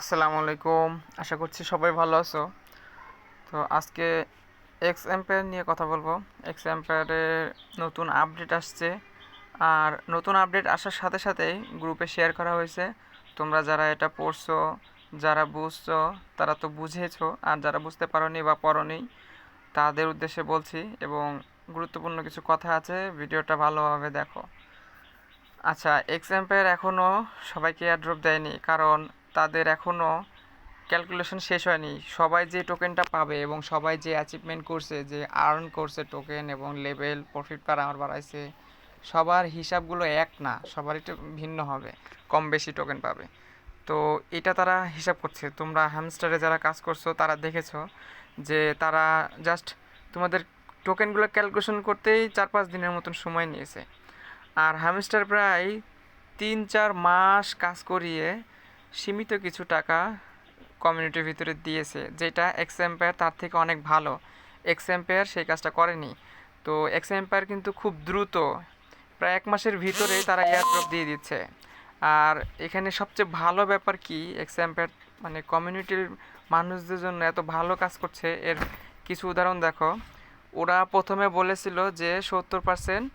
আসসালামু আলাইকুম। আশা করছি সবাই ভালো আছো। তো আজকে এক্স এম্পায়ার নিয়ে কথা বলব। এক্স এম্পায়ারের নতুন আপডেট আসছে। আর নতুন আপডেট আসার সাথে সাথেই গ্রুপে শেয়ার করা হয়েছে। তোমরা যারা এটা পড়ছো, যারা বুঝছ, তারা তো বুঝেছ। আর যারা বুঝতে পারোনি বা পড়োনি, তাদের উদ্দেশ্যে বলছি এবং গুরুত্বপূর্ণ কিছু কথা আছে, ভিডিওটা ভালোভাবে দেখো। আচ্ছা এক্স এম্পায়ার এখনও সবাইকে এয়ারড্রপ দেয়নি। কারণ তাদের এখনও ক্যালকুলেশন শেষ হয়নি। সবাই যে টোকেনটা পাবে এবং সবাই যে অ্যাচিভমেন্ট করছে, যে আর্ন করছে টোকেন এবং লেভেল প্রফিট পার আমার বাড়াইছে, সবার হিসাবগুলো এক না সবার একটু ভিন্ন হবে, কম বেশি টোকেন পাবে। তো এটা তারা হিসাব করছে। তোমরা হ্যামস্টারে যারা কাজ করছ, তারা দেখেছ যে তারা জাস্ট তোমাদের টোকেনগুলো ক্যালকুলেশন করতেই চার পাঁচ দিনের মতন সময় নিয়েছে। আর হ্যামস্টার প্রায় তিন চার মাস কাজ করিয়ে সীমিত কিছু টাকা কমিউনিটির ভিতরে দিয়েছে, যেটা এক্স এম্পায়ার তার থেকে অনেক ভালো। এক্স এম্পায়ার সেই কাজটা করেনি। তো এক্স এম্পায়ার কিন্তু খুব দ্রুত, প্রায় এক মাসের ভিতরেই তারা এয়ারড্রপ দিয়ে দিচ্ছে। আর এখানে সবচেয়ে ভালো ব্যাপার কি এক্স এম্পায়ার মানে কমিউনিটির মানুষদের জন্য এত ভালো কাজ করছে। এর কিছু উদাহরণ দেখো। ওরা প্রথমে বলেছিল যে সত্তর পার্সেন্ট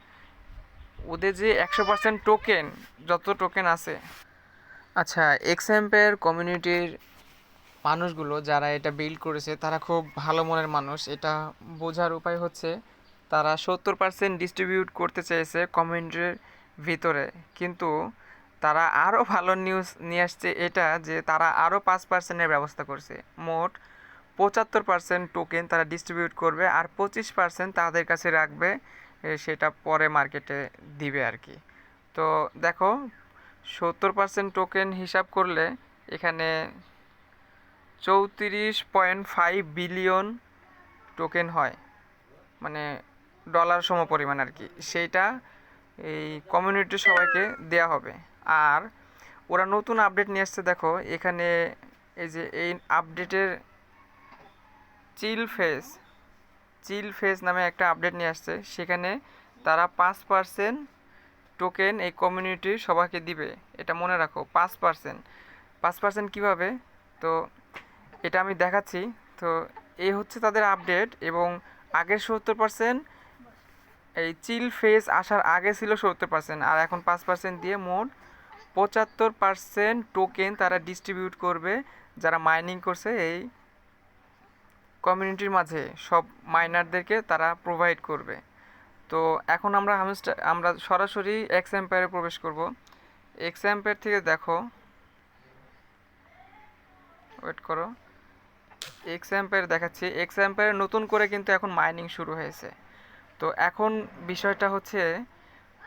ওদের যে একশো পার্সেন্ট টোকেন যত টোকেন আছে আচ্ছা এক্স এম্পের কমিউনিটির মানুষগুলো যারা এটা বিল্ড করেছে, তারা খুব ভালো মনের মানুষ। এটা বোঝার উপায় হচ্ছে, তারা সত্তর পার্সেন্ট ডিস্ট্রিবিউট করতে চেয়েছে কমিউনিটির ভিতরে। কিন্তু তারা আরও ভালো নিউজ নিয়ে আসছে এটা যে, তারা আরও পাঁচ পার্সেন্টের ব্যবস্থা করছে। মোট পঁচাত্তর পার্সেন্ট টোকেন তারা ডিস্ট্রিবিউট করবে আর পঁচিশ পার্সেন্ট তাদের কাছে রাখবে সেটা পরে মার্কেটে দিবে আর কি। তো দেখো সত্তর পার্সেন্ট টোকেন হিসাব করলে এখানে চৌত্রিশ পয়েন্ট ফাইভ বিলিয়ন টোকেন হয়। মানে ডলার সম পরিমাণ আর কি। সেইটা এই কমিউনিটি সবাইকে দেয়া হবে। আর ওরা নতুন আপডেট নিয়ে আসছে, দেখো, এখানে এই যে এই আপডেটের চিল ফেস চিল ফেস নামে একটা আপডেট নিয়ে আসছে। সেখানে তারা পাঁচ পার্সেন্ট টোকেন এই কমিউনিটির সবাইকে দিবে, এটা মনে রাখো, পাঁচ পার্সেন্ট পাঁচ পার্সেন্ট কীভাবে? তো এটা আমি দেখাচ্ছি। তো এই হচ্ছে তাদের আপডেট এবং আগের সত্তর পার্সেন্ট এই চিল ফেস আসার আগে ছিল সত্তর পার্সেন্ট আর এখন পাঁচ পার্সেন্ট দিয়ে মোট পঁচাত্তর পার্সেন্ট টোকেন তারা ডিস্ট্রিবিউট করবে, যারা মাইনিং করছে এই কমিউনিটির মাঝে। সব মাইনারদেরকে তারা প্রোভাইড করবে। তো এখন আমরা হামস্টার আমরা সরাসরি এক্স এম্পায়ারে প্রবেশ করব। এক্স এম্পায়ার থেকে দেখো। ওয়েট করো। এক্স এম্পায়ার দেখাচ্ছি। এক্স এম্পায়ার নতুন করে কিন্তু এখন মাইনিং শুরু হয়েছে। তো এখন বিষয়টা হচ্ছে,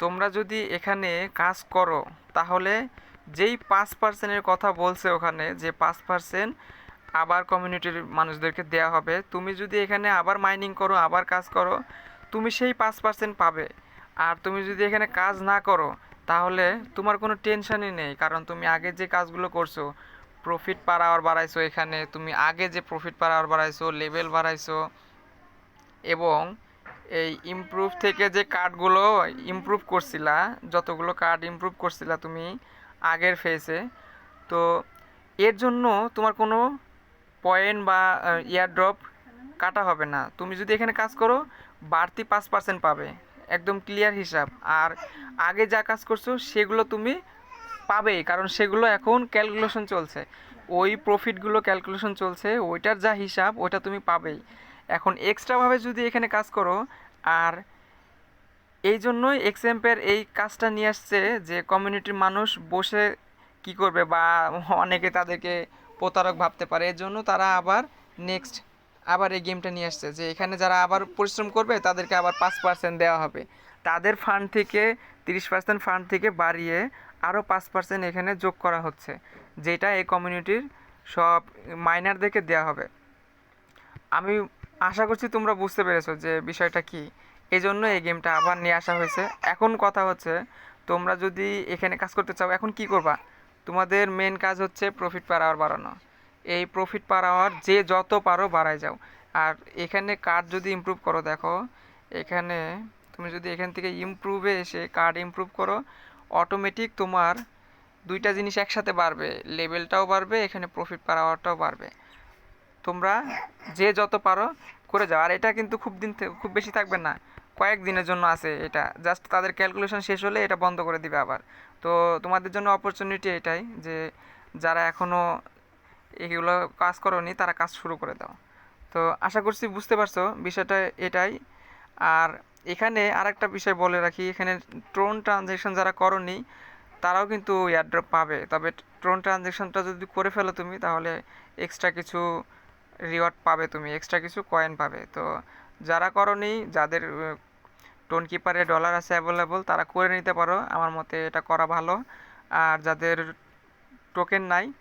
তোমরা যদি এখানে কাজ করো, তাহলে যেই পাঁচ পার্সেন্টের কথা বলছে ওখানে, যে পাঁচ পার্সেন্ট আবার কমিউনিটির মানুষদেরকে দেওয়া হবে, তুমি যদি এখানে আবার মাইনিং করো, আবার কাজ করো তুমি সেই পাঁচ পার্সেন্ট পাবে। আর তুমি যদি এখানে কাজ না করো, তাহলে তোমার কোনো টেনশনই নেই। কারণ তুমি আগে যে কাজগুলো করছ প্রফিট পার আওয়ার বাড়াইছো এখানে, তুমি আগে যে প্রফিট পার আওয়ার বাড়াইছো লেভেল বাড়াইছো, এবং এই ইমপ্রুভ থেকে যে কার্ডগুলো ইমপ্রুভ করছিলা, যতগুলো কার্ড ইমপ্রুভ করছিলা তুমি আগের ফেসে তো এর জন্য তোমার কোনো পয়েন্ট বা ইয়ারড্রপ কাটা হবে না। তুমি যদি এখানে কাজ করো বাড়তি পাঁচ পার্সেন্ট পাবে। একদম ক্লিয়ার হিসাব। আর আগে যা কাজ করছ, সেগুলো তুমি পাবেই, কারণ সেগুলো এখন ক্যালকুলেশন চলছে। ওই প্রফিটগুলো ক্যালকুলেশন চলছে, ওইটার যা হিসাব, ওইটা তুমি পাবেই। এখন এক্সট্রাভাবে যদি এখানে কাজ করো, আর এই জন্যই এক্সাম্পের এই কাজটা নিয়ে আসছে যে কমিউনিটির মানুষ বসে কি করবে বা অনেকে তাদেরকে প্রতারক ভাবতে পারে। এর জন্য তারা আবার নেক্সট আবার এই গেমটা নিয়ে আসছে যে এখানে যারা আবার পরিশ্রম করবে, তাদেরকে আবার পাঁচ পার্সেন্ট দেওয়া হবে। তাদের ফান্ড থেকে, তিরিশ পার্সেন্ট ফান্ড থেকে বাড়িয়ে আরও পাঁচ পার্সেন্ট এখানে যোগ করা হচ্ছে, যেটা এই কমিউনিটির সব মাইনারদেরকে দেওয়া হবে। আমি আশা করছি তোমরা বুঝতে পেরেছ যে বিষয়টা কি। এই জন্য এই গেমটা আবার নিয়ে আসা হয়েছে। এখন কথা হচ্ছে, তোমরা যদি এখানে কাজ করতে চাও, এখন কি করবা? তোমাদের মেন কাজ হচ্ছে প্রফিট পার আওয়ার বাড়ানো। এই প্রফিট পার আওয়ার যে যত পারো বাড়ায় যাও। আর এখানে কার্ড যদি ইমপ্রুভ করো, দেখো, এখানে তুমি যদি এখান থেকে ইমপ্রুভে এসে কার্ড ইমপ্রুভ করো অটোমেটিক তোমার দুইটা জিনিস একসাথে বাড়বে। লেভেলটাও বাড়বে, এখানে প্রফিট পাওয়ারটাও বাড়বে। তোমরা যে যত পারো করে যাও। আর এটা কিন্তু খুব দিন খুব বেশি থাকবে না। কয়েক দিনের জন্য আছে এটা। জাস্ট তাদের ক্যালকুলেশন শেষ হলে এটা বন্ধ করে দিবে আবার। তো তোমাদের জন্য অপরচুনিটি এটাই যে, যারা এখনও এগুলো কাজ করোনি, তারা কাজ শুরু করে দাও। তো আশা করছি বুঝতে পারছ, বিষয়টা এটাই। আর এখানে আরেকটা বিষয় বলে রাখি, এখানে ট্রোন ট্রানজ্যাকশন যারা করনি, তারাও কিন্তু এয়ারড্রপ পাবে। তবে ট্রোন ট্রানজ্যাকশনটা যদি করে ফেলো তুমি, তাহলে এক্সট্রা কিছু রিওয়ার্ড পাবে তুমি এক্সট্রা কিছু কয়েন পাবে। তো যারা করনি, যাদের টোন কিপারে ডলার আছে অ্যাভেলেবল তারা করে নিতে পারো। আমার মতে এটা করা ভালো। আর যাদের টোকেন নাই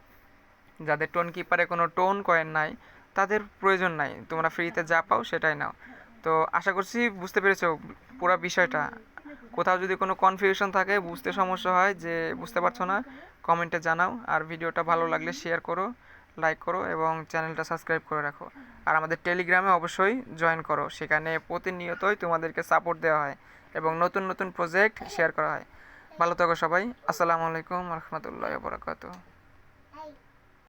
যাদের টোন কিপারে কোনো টোন কয়েন নাই, তাদের প্রয়োজন নাই। তোমরা ফ্রিতে যা পাও সেটাই নাও। তো আশা করছি বুঝতে পেরেছ পুরো বিষয়টা। কোথাও যদি কোনো কনফিউশন থাকে, বুঝতে সমস্যা হয় যে বুঝতে পারছ না কমেন্টে জানাও। আর ভিডিওটা ভালো লাগলে শেয়ার করো লাইক করো এবং চ্যানেলটা সাবস্ক্রাইব করে রাখো। আর আমাদের টেলিগ্রামে অবশ্যই জয়েন করো। সেখানে প্রতিনিয়তই তোমাদেরকে সাপোর্ট দেওয়া হয় এবং নতুন নতুন প্রজেক্ট শেয়ার করা হয়। ভালো থাকো সবাই। আসসালামু আলাইকুম রহমতুল্লাহ বরাকাতু